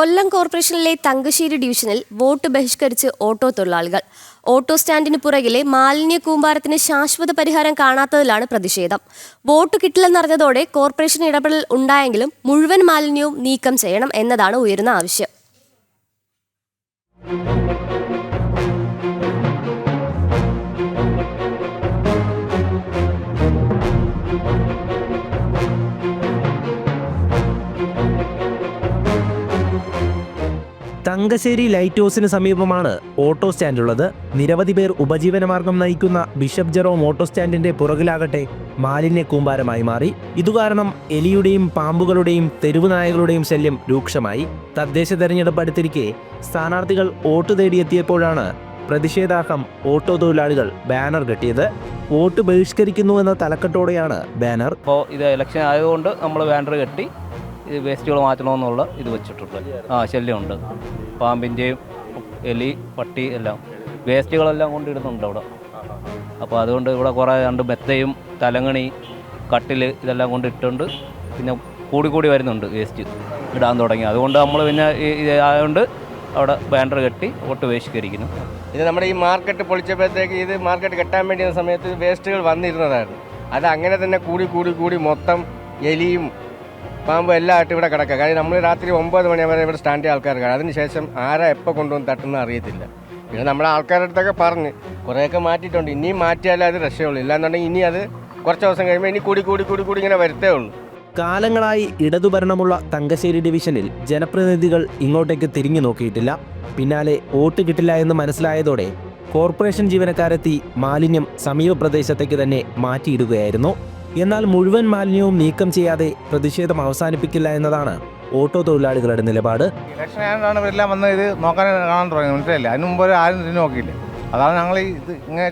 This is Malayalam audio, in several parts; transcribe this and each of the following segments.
കൊല്ലം കോർപ്പറേഷനിലെ തങ്കശ്ശേരി ഡിവിഷനിൽ വോട്ട് ബഹിഷ്കരിച്ച് ഓട്ടോ തൊഴിലാളികൾ. ഓട്ടോ സ്റ്റാൻഡിന് പുറകിലെ മാലിന്യ കൂമ്പാരത്തിന് ശാശ്വത പരിഹാരം കാണാത്തതിലാണ് പ്രതിഷേധം. വോട്ട് കിട്ടില്ലെന്നറിഞ്ഞതോടെ കോർപ്പറേഷൻ ഇടപെടൽ ഉണ്ടായെങ്കിലും മുഴുവൻ മാലിന്യവും നീക്കം ചെയ്യണം എന്നതാണ് ഉയരുന്ന ആവശ്യം. തങ്കശ്ശേരി ലൈറ്റ് ഹൗസിന് സമീപമാണ് ഓട്ടോ സ്റ്റാൻഡ് ഉള്ളത് നിരവധി പേർ ഉപജീവനമാർഗം നയിക്കുന്ന ബിഷപ്പ് ജെറോം ഓട്ടോ സ്റ്റാൻഡിന്റെ പുറകിലാകട്ടെ മാലിന്യ കൂമ്പാരമായി മാറി. ഇതുകാരണം എലിയുടെയും പാമ്പുകളുടെയും തെരുവുനായകളുടെയും ശല്യം രൂക്ഷമായി. തദ്ദേശ തെരഞ്ഞെടുപ്പ് അടുത്തിരിക്കെ സ്ഥാനാർത്ഥികൾ വോട്ട് തേടിയെത്തിയപ്പോഴാണ് പ്രതിഷേധാർഹം ഓട്ടോ തൊഴിലാളികൾ ബാനർ കെട്ടിയത്. വോട്ട് ബഹിഷ്കരിക്കുന്നു എന്ന തലക്കെട്ടോടെയാണ് ബാനർ. ഇപ്പോൾ ഇത് ഇലക്ഷൻ ആയതുകൊണ്ട് നമ്മൾ ബാനർ കെട്ടി വേസ്റ്റുകൾ മാറ്റണമെന്നുള്ള ഇത് വെച്ചിട്ടുണ്ട്. ആ ശല്യമുണ്ട്. പാമ്പിന്റെയും എലി പട്ടി എല്ലാം വേസ്റ്റുകളെല്ലാം കൊണ്ടിടുന്നുണ്ട് അവിടെ. അപ്പോൾ അതുകൊണ്ട് ഇവിടെ കുറേ രണ്ട് മെത്തയും തലങ്ങണി കട്ടിൽ ഇതെല്ലാം കൊണ്ട് ഇട്ടുകൊണ്ട് പിന്നെ കൂടി കൂടി വരുന്നുണ്ട് വേസ്റ്റ് ഇടാൻ തുടങ്ങി. അതുകൊണ്ട് നമ്മൾ പിന്നെ ആയതുകൊണ്ട് അവിടെ ബാനർ കെട്ടി ഒട്ട് ബഹിഷ്കരിക്കുന്നു ഇത് നമ്മുടെ ഈ മാർക്കറ്റ് പൊളിച്ചപ്പോഴത്തേക്ക് ഇത് മാർക്കറ്റ് കെട്ടാൻ വേണ്ടിയ സമയത്ത് വേസ്റ്റുകൾ വന്നിരുന്നതായിരുന്നു. അത് അങ്ങനെ തന്നെ കൂടി കൂടി കൂടി മൊത്തം എലിയും പാമ്പും എല്ലാം ആയിട്ട് ഇവിടെ കിടക്കുക കാര്യം നമ്മൾ രാത്രി ഒമ്പത് മണി വരെ ഇവിടെ സ്റ്റാൻഡിൽ ആൾക്കാർ കാണും. അതിനുശേഷം ആരാ എപ്പോൾ കൊണ്ടുവന്ന് തട്ടുന്ന അറിയത്തില്ല. പിന്നെ നമ്മുടെ ആൾക്കാരുടെ അടുത്തൊക്കെ പറഞ്ഞ് കുറേയൊക്കെ മാറ്റിയിട്ടുണ്ട്. ഇനിയും മാറ്റിയാലേ അത് രക്ഷയുള്ളൂ. ഇല്ലാന്നുണ്ടെങ്കിൽ ഇനി അത് കുറച്ച് ദിവസം കഴിയുമ്പോൾ ഇനി കൂടി കൂടി കൂടി കൂടി ഇങ്ങനെ വരുത്തേ ഉള്ളൂ. കാലങ്ങളായി ഇടതുഭരണമുള്ള തങ്കശ്ശേരി ഡിവിഷനിൽ ജനപ്രതിനിധികൾ ഇങ്ങോട്ടേക്ക് തിരിഞ്ഞു നോക്കിയിട്ടില്ല. പിന്നാലെ വോട്ട് കിട്ടില്ല എന്ന് മനസ്സിലായതോടെ കോർപ്പറേഷൻ ജീവനക്കാരെത്തി മാലിന്യം സമീപ പ്രദേശത്തേക്ക് തന്നെ മാറ്റിയിടുകയായിരുന്നു. എന്നാൽ മുഴുവൻ മാലിന്യവും നീക്കം ചെയ്യാതെ പ്രതിഷേധം അവസാനിപ്പിക്കില്ല എന്നതാണ് ഓട്ടോ തൊഴിലാളികളുടെ നിലപാട്. ഇലക്ഷൻ ആയതുകൊണ്ടാണ് ഇവരെല്ലാം വന്ന് ഇത് നോക്കാൻ കാണാൻ തുടങ്ങി. മനസ്സിലായില്ല? അതിന് മുമ്പ് ആരും തിരിഞ്ഞു നോക്കിയില്ല? അതാണ് ഞങ്ങൾ ഇത് ഇങ്ങനെ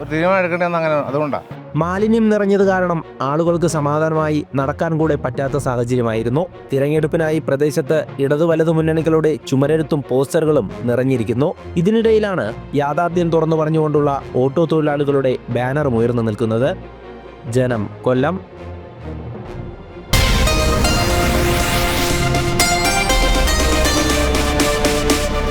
ഒരു തീരുമാനം എടുക്കേണ്ടതെന്ന് അങ്ങനെ അതുകൊണ്ടാണ് മാലിന്യം നിറഞ്ഞത് കാരണം ആളുകൾക്ക് സമാധാനമായി നടക്കാൻ കൂടെ പറ്റാത്ത സാഹചര്യമായിരുന്നു. തിരഞ്ഞെടുപ്പിനായി പ്രദേശത്ത് ഇടതു വലതു മുന്നണികളുടെ ചുമരെഴുത്തും പോസ്റ്ററുകളും നിറഞ്ഞിരിക്കുന്നു. ഇതിനിടയിലാണ് യാഥാർത്ഥ്യം തുറന്നു പറഞ്ഞുകൊണ്ടുള്ള ഓട്ടോ തൊഴിലാളികളുടെ ബാനറും ഉയർന്നു നിൽക്കുന്നത്. ജനം കൊല്ലം